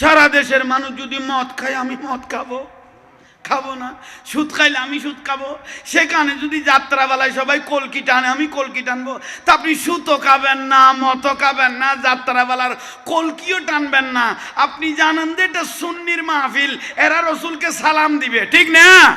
সারা দেশের মানুষ যদি মদ খায়, আমি মদ খাব। খাব না। সুদ খাইলে আমি সুদ খাব। সেখানে যদি যাত্রাবেলায় সবাই কলকি টানে, আমি কলকি টানবো। তা আপনি সুতো খাবেন না মতো খাবেন না, যাত্রাবেলার কলকিও টানবেন না। আপনি জানেন যে এটা সুন্নির মাহফিল, এরা রসুলকে সালাম দিবে, ঠিক না?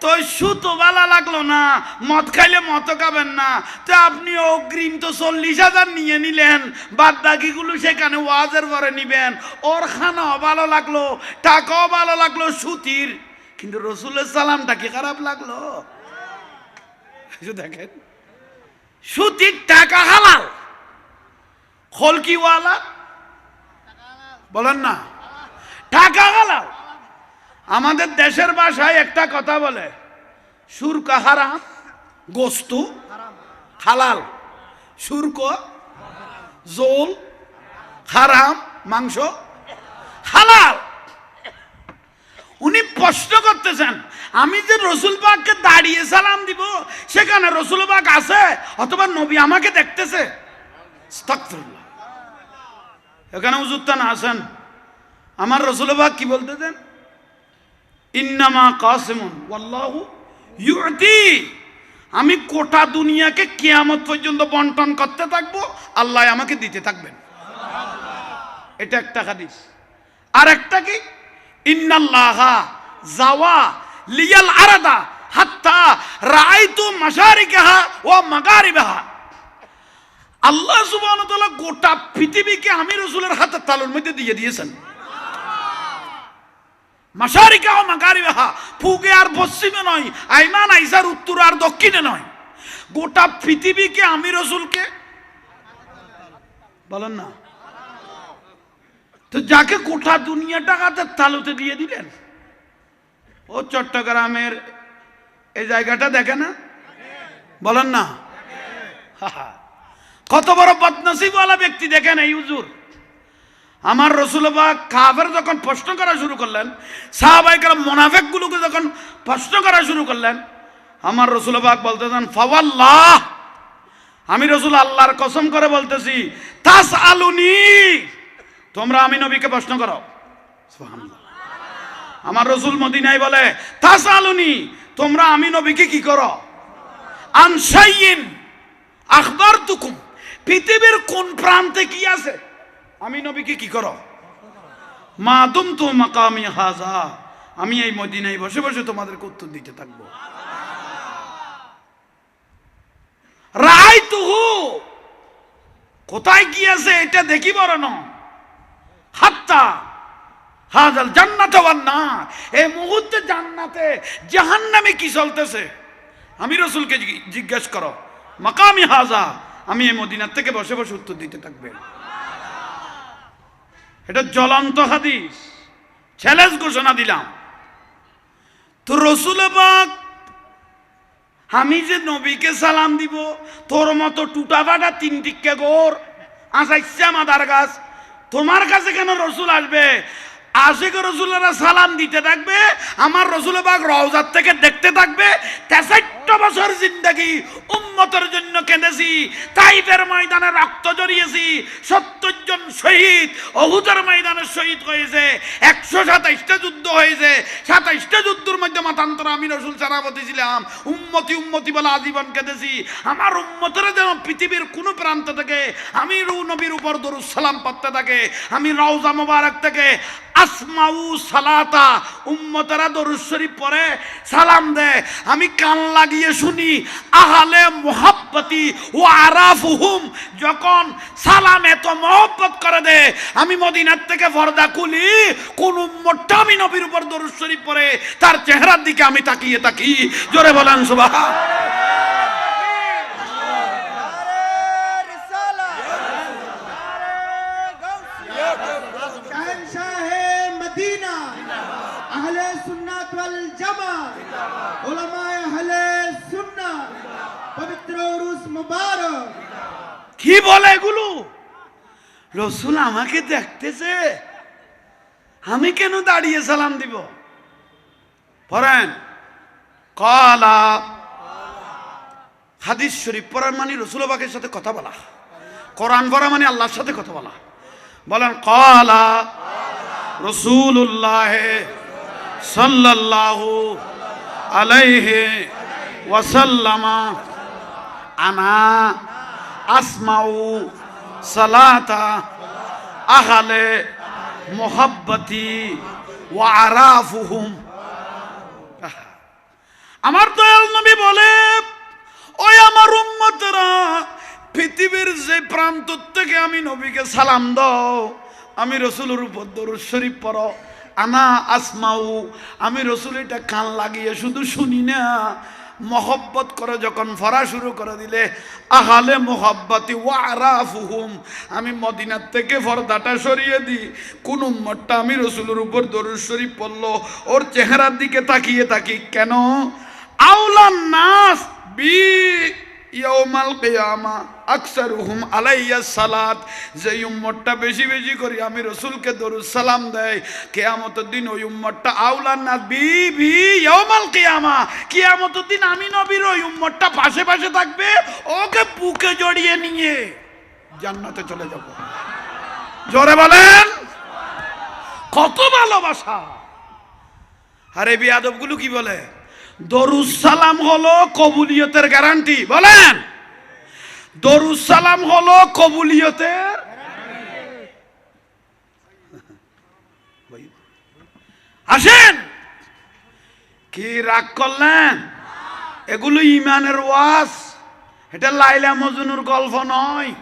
তো সুতো বালা লাগল না, মদ খাইলে মতো খাবেন না। তো আপনি অগ্রিম তো চল্লিশ হাজার নিয়ে নিলেন বাদ বাকিগুলো সেখানে ওয়াজের পরে নিবেন। ওর খানাও ভালো লাগল, টাকাও ভালো লাগল, সুতির। কিন্তু রসুলের সালামটা কি খারাপ লাগল? দেখেন। সুতির টাকা হালাল। খলকিওয়ালা বলেন না। টাকা হালাল। আমাদের দেশের ভাষায় একটা কথা বলে, সুরক হারাম, গোস্তু হালাল। সুরক জোল হারাম, মাংস হালাল। উনি প্রশ্ন করতেছেন, আমি যে রসুল পাককে দাঁড়িয়ে সালাম দিব, সেখানে রসুল পাক আছে অথবা নবী আমাকে দেখতেছে। এখানে হুজুরটা না আছেন আমার রসুল পাক কি বলতেছেন? ইন্নামা কাসিমুন। ওয়াল্লাহু ইউতি। আমি কোটা দুনিয়াকে কেয়ামত পর্যন্ত বন্টন করতে থাকব, আল্লাহ আমাকে দিতে থাকবেন। এটা একটা হাদিস। আর একটা কি? ইন্নাল্লাহা জাওয়া লিয়াল আরাদা হাত্তা রাআইতু মাশারিকাহা ওয়া মাগারিবাহা। আল্লাহ তাআলা গোটা পৃথিবীকে আমি রাসূলের হাতে তালুর মধ্যে দিয়ে দিয়েছেন। মাসারিকা ও মাগারিবাহা। পূবে আর পশ্চিমে নয়, আইমান আইসার উত্তর আর দক্ষিণে নয়। গোটা পৃথিবীকে আমি রসুলকে বলেন না। তো যাকে গোটা দুনিয়াটা হাতের তালুতে দিয়ে দিলেন, ও চট্টগ্রামের এই জায়গাটা দেখে না? বলেন না। কত বড় বদনসিবওয়ালা ব্যক্তি দেখেন এই হুজুর। আমার রসুলবাগ কাফের যখন প্রশ্ন করা শুরু করলেন সাহাবাইকার মোনাফেক গুলোকে যখন প্রশ্ন করা শুরু করলেন, আমার রসুলবাগ বলতেছেন, ফাওয়াল্লাহ, আমি রসুল আল্লাহর কসম করে বলতেছি তাস আলুনি তোমরা আমি নবীকে প্রশ্ন করো। আমার রসুল মদিনাই বলে তাস আলুনি তোমরা আমি নবীকে কি করো? আনসাইন আখবর তুকুম পৃথিবীর কোন প্রান্তে কি আছে? আমি নবীকে কি করো? মা তুম তো মাকামি হাজা। আমি এই মদিনায় বসে বসে তোমাদেরকে উত্তর দিতে থাকব। রায় তুহু কোথায় আছে এটা দেখি বড় হাত্তা। হাজাল জান্নাতে না এই মুহূর্তে জান্নাতে জাহান্নামে কি চলতেছে? আমি রসুলকে জিজ্ঞেস করো, মাকামি হাজা, আমি এই মদিনার থেকে বসে বসে উত্তর দিতে থাকবে। এটা জ্বলন্ত হাদিস। চ্যালেঞ্জ ঘোষণা দিলাম। তো রসুল আমি যে নবীকে সালাম দিব, তোর মতো টুটা ফাটা তিন টিক্কে গোর আসাইসা মাদার গাছ, তোমার কাছে কেন রসুল আসবে? আশেখ রসুলেরা সালাম দিতে থাকবে, আমার রসুল বাগ রওজার থেকে দেখতে থাকবে তেষট্ট বছর জিন্দগি উম্মতের জন্য কেঁদেছি, তাইফের ময়দানে রক্ত জড়িয়েছি সত্তর জন শহীদ অহুদের ময়দানে শহীদ হয়েছে, একশো সাতাইশটা যুদ্ধ হয়েছে, সাতাইশটা যুদ্ধের মধ্যে মাতান্তর আমি রসুল সারাপতি ছিলাম, উম্মতি উম্মতি বলে আজীবন কেঁদেছি। আমার যেন পৃথিবীর কোনো প্রান্ত থেকে আমি রু নবীর উপর দরুদ সালাম পড়তে থাকে, আমি রওজা মোবারক থেকে আসমাউ সালাতা, উম্মতেরা দরুদ শরীফ পরে সালাম দেয়। আমি কান দিয়ে শুনি, আহালে মোহাব্বতি ও আরাফুহুম, যখন সালাম এত মহব্বত করে দে, আমি মদিনার থেকে পর্দা খুলি, কোন মোট্টা আমি নবীর উপর দরুশ্বরী পরে তার চেহারার দিকে আমি তাকিয়ে তাকি জোরে বলান সুবাহ مدینہ কি বলে এগুলো? রসুল আমাকে দেখতেছে। আমি কেন দাঁড়িয়ে সালাম দিব? পড়েন। কলা। হাদিস শরীফ পড়ার মানে রসুলবাগের সাথে কথা বলা। কোরআন পড়া মানে আল্লাহর সাথে কথা বলা। বলেন, কলা। রসুল্লাহ সাল্লাল্লাহু আলাইহি ওয়াসাল্লামা। আনা, আসমাউ, সালাতা, আহালে, মোহাব্বতি, ওয়া আরাফুহুম। আমার দয়াল নবী বলে, ওই আমার উম্মতরা, পৃথিবীর যে প্রান্ত থেকে আমি নবীকে সালাম দাও, আমি রসুলের উপর দরুদ শরীফ পড়ো। আনা, আসমাউ, আমি রসুল এটা কান লাগিয়ে শুধু শুনি না মহব্বত করে, যখন ফরা শুরু করে দিলে, আহালে মোহাব্বতি ওয়ারাফুহুম আমি মদিনার থেকে ফরদাটা সরিয়ে দিই। কোন উম্মতটা আমি রসুলের উপর দরুদ শরীফ পড়ল, ওর চেহারার দিকে তাকিয়ে থাকি। কেন? আউলান নাস বি ইয়াউমাল কিয়ামা, আকসারুহুম আলাইয়া সালাত। যে উম্মতটা বেশি বেশি করি আমি রসুলকে দরুদ সালাম দেয় কেয়ামত দিন ওই উম্মতটা আউলান নাস বি ইয়াউমাল কিয়ামা। কিয়ামতের দিন আমি নবীর ওই উম্মতটা পাশে পাশে থাকবে, ওকে বুকে জড়িয়ে নিয়ে জান্নাতে চলে যাব। জোরে বলেন? কত ভালোবাসা। আরে বিয়াদবগুলো কি বলে? দরুস সালাম হলো কবুলিয়তের গ্যারান্টি বলেন। দরুস সালাম হলো কবুলিয়তের আসেন। কি রাগ করলেন? এগুলো ইমানের ওয়াজ। এটা লাইলা মজনুর গল্প নয়।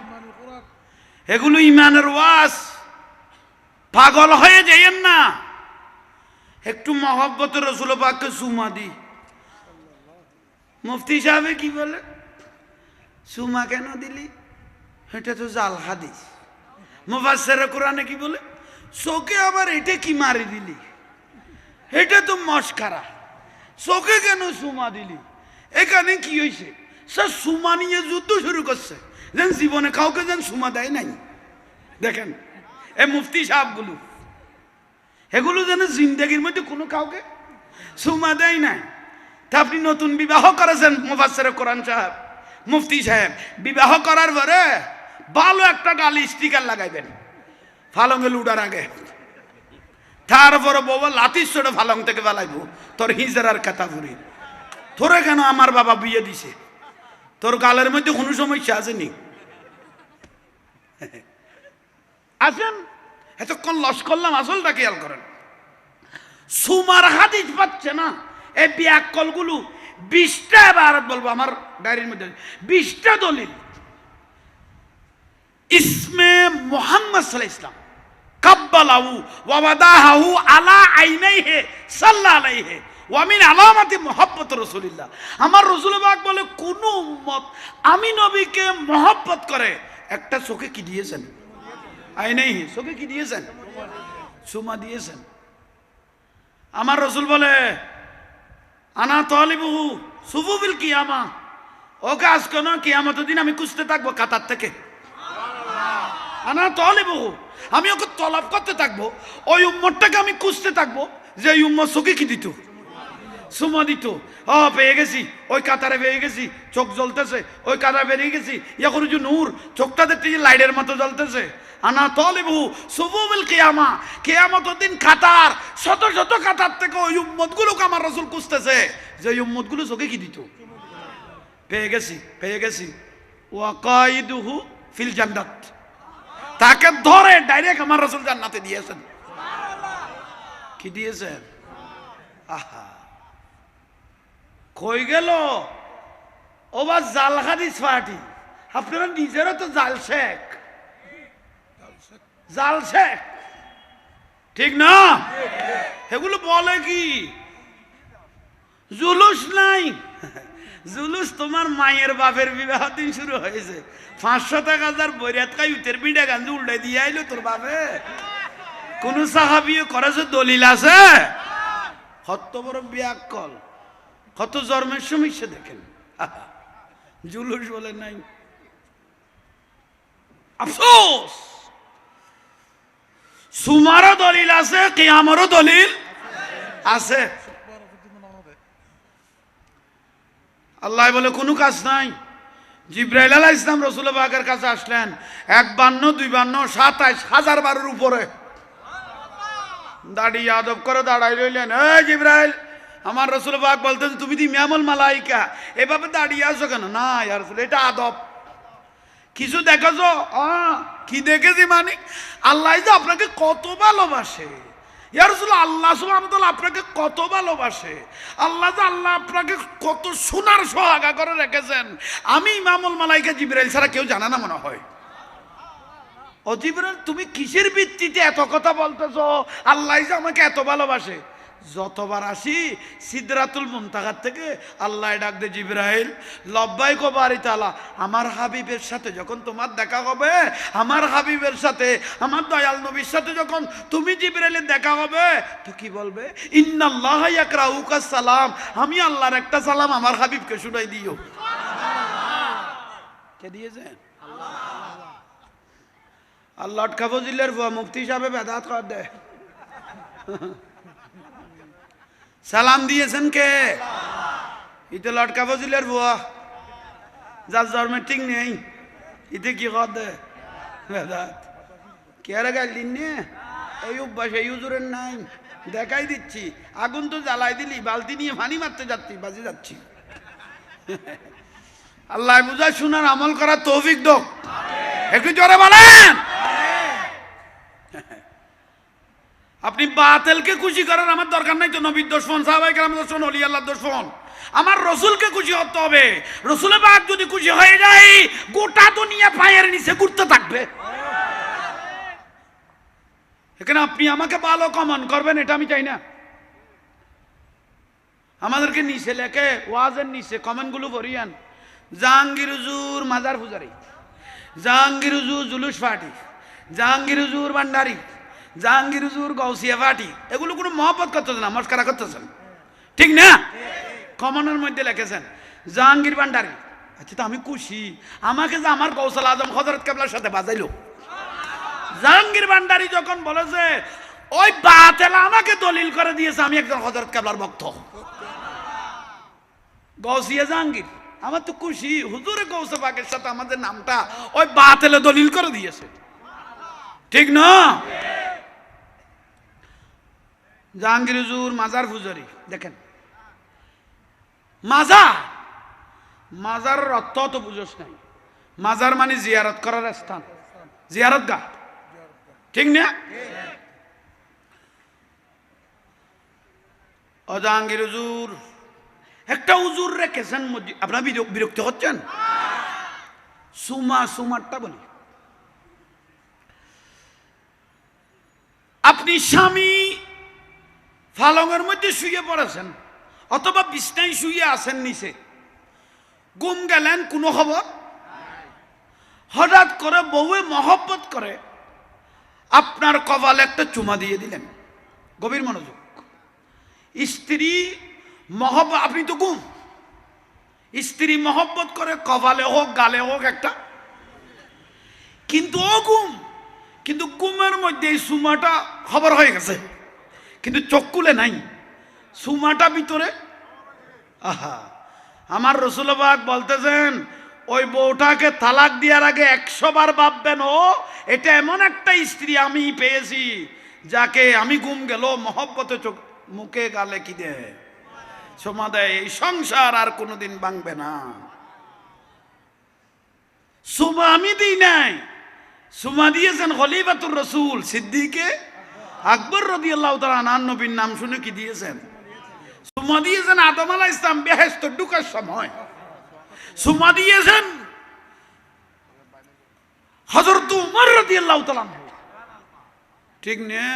এগুলো ইমানের ওয়াজ। পাগল হয়ে যাইয়েন না। একটু মহব্বত রসুল পাককে সুমা দি মুফতি সাহেবে কি বলে? সুমা কেন দিলি? এটা তো জাল হাদিস। মুফাসের কোরআনে কি বলে? চোখে আবার এটা কি মারি দিলি? এটা তো মস্কারা। চোখে কেন সুমা দিলি? এখানে কি হয়েছে স্যার সুমা নিয়ে যুদ্ধ শুরু করছে। যেন জীবনে কাউকে যেন সুমা দেয় নাই। দেখেন, এ মুফতি সাহেবগুলো। এগুলো যেন জিন্দগির মধ্যে কোনো কাউকে সুমা দেয় নাই। আপনি নতুন বিবাহ করেছেন মুফাসের কোরআন সাহেব, মুফতি সাহেব। বিবাহ করার পরে ভালো একটা গালি স্টিকার লাগাইবেন। ফালঙ্গে লুডার আগে। তারপরে বাবা লাতির ছোট ফালং থেকে বেলাইব তোর হিজারার কথা ভরি তোরে কেন আমার বাবা বিয়ে দিছে? তোর গালের মধ্যে কোনো সমস্যা আসেনি? আসেন। এতক্ষণ লস করলাম, আসলটা খেয়াল করেন। সুমার হাদিস পাচ্ছে না। এই ব্যাকলগুলো বিশটা এবার বলব আমার ডায়েরির মধ্যে। বিশটা দলিল। ইসমে মোহাম্মদ সাল্লাহ ইসলাম কাব্বালাহু ওয়াবাদাহু আলা আইনাইহে সাল্লা আলাইহে ওয়ামিন আলামাতি মোহাব্বত রসুলিল্লাহ। আমার রসুল বাগ বলে, কোন উম্মত আমি নবীকে মহব্বত করে, একটা চোখে কি দিয়েছেন? আইনাই চোখে কি দিয়েছেন? সুমা দিয়েছেন। আমার রসুল বলে আনা তলিবহু সুফুবিল কিয়ামা। ওকে কাজ না কিয়ামত দিন আমি খুঁজতে থাকব কাতার থেকে। আনা তলিবহু আমি ওকে তলব করতে থাকব। ওই উম্মতটাকে আমি খুঁজতে থাকব যে উম্মর চোখে কি দিত। সুমা দিত। ও পেয়ে গেছি। ওই কাতারে পেয়ে গেছি। চোখ জ্বলতেছে। ওই কাতারে বেরিয়ে গেছি। এখন যে নূর, চোখটা দেখতে যে লাইটের মতো জ্বলতেছে। আনা তলিবু সুবুবিল কিয়ামা। কিয়ামত দিন কাতার, শত শত কাতার থেকে ওই উম্মতগুলোকে আমার রসুল খুঁজতেছে। যে ওই উম্মতগুলো চোখে কি দিত? পেয়ে গেছি পেয়ে গেছি। ওয়াকাইদুহু ফিল জান্নাত। তাকে ধরে ডাইরেক্ট আমার রসুল জান্নাতে দিয়েছেন। কি দিয়েছেন? আহা। কই গেল? ও বা জাল হাদিস পার্টি আপনারা নিজেরও তো জাল শেখ। জাল শেখ। ঠিক না? এগুলো বলে কি? জুলুস নাই। জুলুস তোমার মায়ের বাপের বিবাহ দিন শুরু হয়েছে। পাঁচশো টাকা যার বৈরাত কাই উতের পিঠা গাঞ্জি উল্টাই দিয়ে আইলো তোর বাপে। কোন সাহাবি করেছে দলিল আছে? কত বড় ব্যাকল কত জন্মের সমস্যা দেখেন। জুলুস বলে নাই। আফসোস! সুমারও দলিল আছে, কিয়ামরও দলিল আছে। আল্লাহ বলে, কোনো কাজ নাই। জিব্রাইল আলাহ ইসলাম রসুল কাছে আসলেন। এক বান্ন, দুই বান্ন, সাতাইশ, হাজার বারের উপরে। দাঁড়িয়ে আদব করে দাঁড়াই রইলেন। এই জিব্রাইল! আমার রসুল বাগ বলতেন তুমি দি ম্যামল মালাইকা, এভাবে দাঁড়িয়ে আসো কেন? না, ইয়া রসুল, এটা আদব। কিছু দেখেছ? কি দেখেছি মানে? আল্লাহ যে আপনাকে কত ভালোবাসে। ইয়া রসুল, আল্লাহ সুবহানাহু আপনাকে কত ভালোবাসে। আল্লাহ যে আল্লাহ আপনাকে কত সোনার সোহাগা করে রেখেছেন। আমি ইমামুল মালাইকা জিব্রাইল ছাড়া কেউ জানে না মনে হয়। অজিবরাল তুমি কিসের ভিত্তিতে এত কথা বলতেছো? আল্লাহ যে আমাকে এত ভালোবাসে। যতবার আসি সিদ্রাতুল মুনতাগার থেকে আল্লাহ ডাক দে জিব্রাইল লব্বাই কো বাড়ি তালা আমার হাবিবের সাথে যখন তোমার দেখা হবে আমার হাবিবের সাথে আমার দয়াল নবীর সাথে যখন তুমি জিব্রাইলের দেখা হবে তো কি বলবে ইন্নাল্লাহ ইয়াকরাউকা সালাম আমি আল্লাহর একটা সালাম আমার হাবিবকে শুনাই দিও কে দিয়েছেন আর লটকা ফজিলের মুফতি সাহেব বেদাত কর দে সালাম দিয়েছেন কে? ইতে লটকা ফজিলের বুয়া যার জন্মের ঠিক নেই। ইতে কি কর দে? বেদাত। কে আর গাল দিন এই অভ্যাস, এই উজুরের নাই। দেখাই দিচ্ছি। আগুন তো জ্বালাই দিলি, বালতি নিয়ে পানি মারতে যাচ্ছি, বাজে যাচ্ছি। আল্লাহ বুঝা শোনার আমল করার তৌফিক দোক। একটু জোরে বলেন! আপনি বাতেলকে খুশি করার আমার দরকার নাই তো নবীর দর্শন সাহাবাই কেরাম দর্শন অলি আল্লাহ দর্শন আমার রসুলকে খুশি হতে হবে। রসুলের বাদ যদি খুশি হয়ে যায়, গোটা দুনিয়া পায়ের নিচে ঘুরতে থাকবে। এখানে আপনি আমাকে ভালো কমন, করবেন এটা আমি চাই না। আমাদেরকে নিচে লেখে, ওয়াজের নিচে কমেন্টগুলো ভরিয়ান। জাহাঙ্গীর হুজুর মাজার পূজারি, জাহাঙ্গীর হুজুর জুলুস পার্টি, জাহাঙ্গীর হুজুর ভান্ডারি। জাহাঙ্গীর হুজুর গৌসিয়া পার্টি, এগুলো কোনো মহব্বত করতেছে না, মস্কারা করতেছেন ঠিক না? কমনের মধ্যে লিখেছেন, জাহাঙ্গীর ভান্ডারি। আচ্ছা তো আমি খুশি। আমাকে যে আমার কৌশল আজম হজরত কেবলার সাথে বাজাইলো। জাহাঙ্গীর ভান্ডারি যখন বলেছে, ওই বাতেলা আমাকে দলিল করে দিয়েছে, আমি একজন হজরত কেবলার ভক্ত। গৌসিয়া জাহাঙ্গীর, আমার তো খুশি। হুজুরে গৌসে পাকের সাথে আমাদের নামটা ওই বাতেলে দলিল করে দিয়েছে। ঠিক না? জাহাঙ্গীর হুজুর, মাজার ফুজারি দেখেন। মাজার মাজারের অর্থ তো বুঝোস নাই। মাজার মানে জিয়ারত করার স্থান। জিয়ারত গা। ঠিক না? অজাহাঙ্গীর হুজুর, একটা হুজুর রেখেছেন আপনার বিরক্ত হচ্ছেন? সুমা, সুমারটা বলি। আপনি স্বামী ফালঙের মধ্যে শুয়ে পড়েছেন, অথবা বিছনায় শুয়ে আছেন নিচে। গুম গেলেন, কোনো খবর? হঠাৎ করে বউয়ে মহব্বত করে আপনার কপালে একটা চুমা দিয়ে দিলেন। গভীর মনোযোগ। স্ত্রী মহব্ব আপনি তো গুম। স্ত্রী মহব্বত করে কপালে হোক, গালে হোক একটা। কিন্তু ও গুম। কিন্তু গুমের মধ্যে এই চুমাটা খবর হয়ে গেছে। কিন্তু চক্ষুলে নাই। সুমাটা ভিতরে। আহা, আমার রসুলবাগ বলতেছেন, ওই বউটাকে তালাক দেওয়ার আগে একশো বার ভাববেন, ও, এটা এমন একটা স্ত্রী আমি পেয়েছি, যাকে আমি গুম গেল, মহব্বতে চোখ, মুখে গালে কি দে? সোমা দেয় এই সংসার আর কোনোদিন ভাঙবে না। সুমা আমি দিই নাই। সুমা দিয়েছেন খলিফাতুর রসুল, সিদ্দিকে আকবর রদি আল্লাহ তালা নবীর নাম শুনে কি দিয়েছেন? সুমা দিয়েছেন আদম আলাহ ইসলাম বেহেস্ত ঢুকার সময়। সুমা দিয়েছেন হজরত উমর রদি আল্লাহ ঠিক না?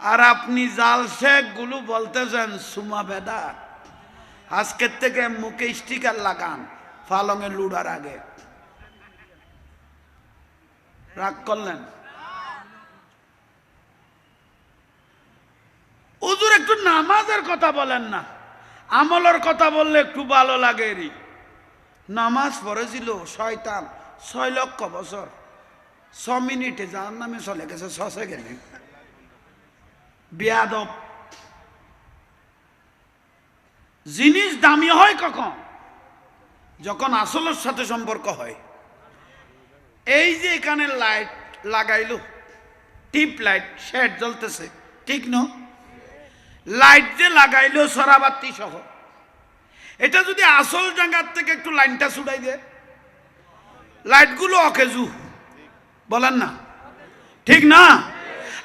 আর আপনি জাল শেখগুলো বলতেছেন, সুমা বেদা, আজকের থেকে মুখে স্টিকার লাগান ফালঙে লুডার আগে। রাগ করলেন। হুজুর একটু নামাজের কথা বলেন না। আমলের কথা বললে একটু ভালো লাগে রি। নামাজ পড়েছিল শয়তান, ছয় লক্ষ বছর। ছ মিনিটে যার নামে চলে গেছে ছ সেকেন্ডে বেয়াদব। জিনিস দামি হয় কখন? যখন আসলের সাথে সম্পর্ক হয়। এই যে এখানে লাইট লাগাইলো টিপ লাইট শেড জ্বলতেছে, ঠিক ন? লাইট যে লাগাইলো সরাবাতি সহ। এটা যদি আসল জায়গার থেকে একটু লাইনটা ছুটাই দেয় লাইটগুলো অকেজু। বলেন না। ঠিক না?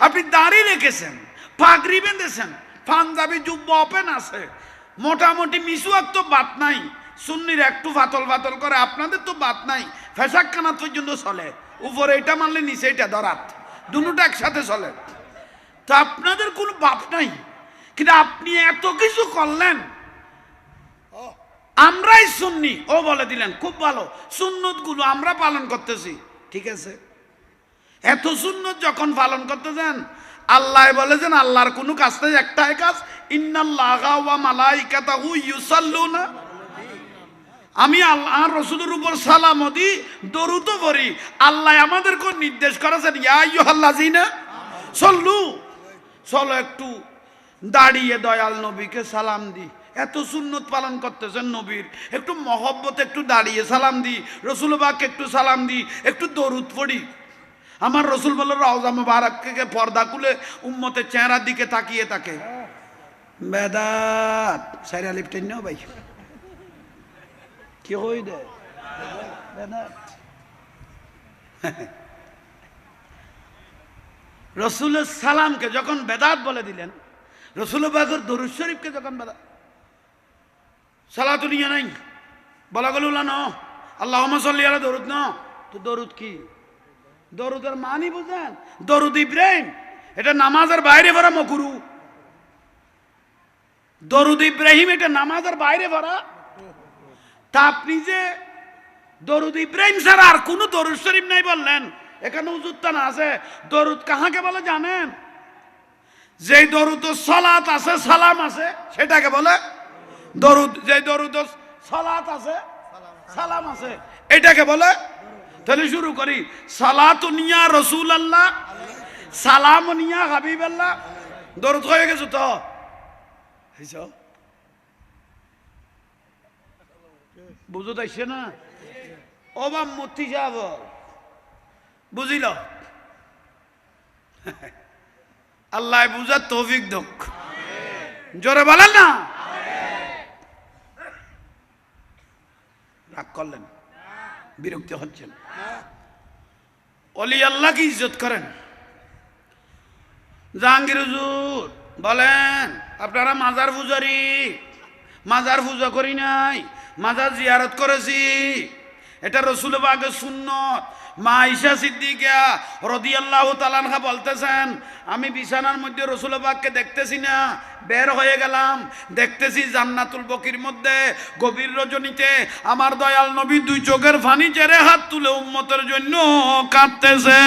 আপনি দাঁড়িয়ে রেখেছেন পাগড়ি বেঁধেছেন, পাঞ্জাবি জুব্ব ওপেন আছে, মোটামুটি মিসুয়াক তো বাত নাই। সুন্নির একটু ফাতল ফাতল করে, আপনাদের তো বাত নাই। ফেসাক খানা পর্যন্ত চলে। উপরে এটা মানলে নিচে এটা ধরাত দুটোটা একসাথে চলে। তো আপনাদের কোনো বাপ নাই। কিন্তু আপনি এত কিছু করলেন। আমরাই সুন্নি। ও বলে দিলেন, খুব ভালো। সুন্নতগুলো আমরা পালন করতেছি। ঠিক আছে? এত সুন্নত যখন পালন করতেছেন, আল্লাহ বলেছেন আল্লাহর কোনো কাজ নেই, একটাই কাজ, ইন্নাল্লাহা ওয়া মালাইকাতাহু ইউসাল্লুনা আমি আল্লাহ রসুলের উপর সালাম দি দরুদ করি আল্লাহ আমাদেরকে নির্দেশ করেছেন, ইয়া সল্লু। চলো একটু দাঁড়িয়ে দয়াল নবীকে সালাম দি। এত সুন্নত পালন করতেছেন নবীর। একটু মহব্বত, একটু দাঁড়িয়ে সালাম দি। রসুলবাকে একটু সালাম দি, একটু দরুদ পড়ি। আমার রসুল বলল রওজা মুবারককে পর্দা খুলে উম্মতের চেহারার দিকে তাকিয়ে থাকে। বেদাত, সাইরা লিপটেন নাও ভাই। কি হই দে? রসুলের সালামকে যখন বেদাত বলে দিলেন, রসুল বাগর দরুদ শরীফকে যখন বেদাত সালাতু নিয়ে নাই? বলা গেল ন আল্লাহ সাল্লি আলা দরুদ ন তো দরুদ কি? দরুদের মানি বুঝেন? দরুদ ইব্রাহিম। এটা নামাজের বাইরে ভরা মকুরু। দরুদ ইব্রাহিম এটা নামাজের বাইরে ভরা তা আপনি যে দরুদ ইব্রাহিম ছাড়া আর কোনো দরুদ শরীফ নাই বললেন। এখানে উজুত্তা না আছে। দরুদ কাহাকে বলে জানেন? যেই দরুদ সলাত আছে, সালাম আছে, সেটাকে বলে দরুদ। যে দরুদ সলাত আছে, সালাম আছে, এটাকে বলে তাহলে শুরু করি। সালাত নিয়া রসুল আল্লাহ সালাম নিয়া হাবিব আল্লাহ দরুদ হয়ে গেছো তো? বুঝো তাইছে না? অবাম মূর্তি যাব। বুঝিল? আল্লাহ বুঝার তৌফিক দোক। জোরে বলেন না? রাগ করলেন? বিরক্ত হচ্ছেন? অলি আল্লাহকে ইজ্জত করেন? জাহাঙ্গীর হুজুর, বলেন, আপনারা মাজার পূজারি। মাজার পূজা করি নাই। মাজার জিয়ারত করেছি। এটা রসুল বাগে সুন্নত। মা ঈশা সিদ্দিকা আল্লাহ তালানহা বলতেছেন, আমি বিছানার মধ্যে রসুল বাগকে দেখতেছি না, বের হয়ে গেলাম। দেখতেছি জান্নাতুল বকির মধ্যে, গভীর রজনীতে আমার দয়াল নবী দুই চোখের ফানি চেরে হাত তুলে উম্মতের জন্য কাঁদতেছে।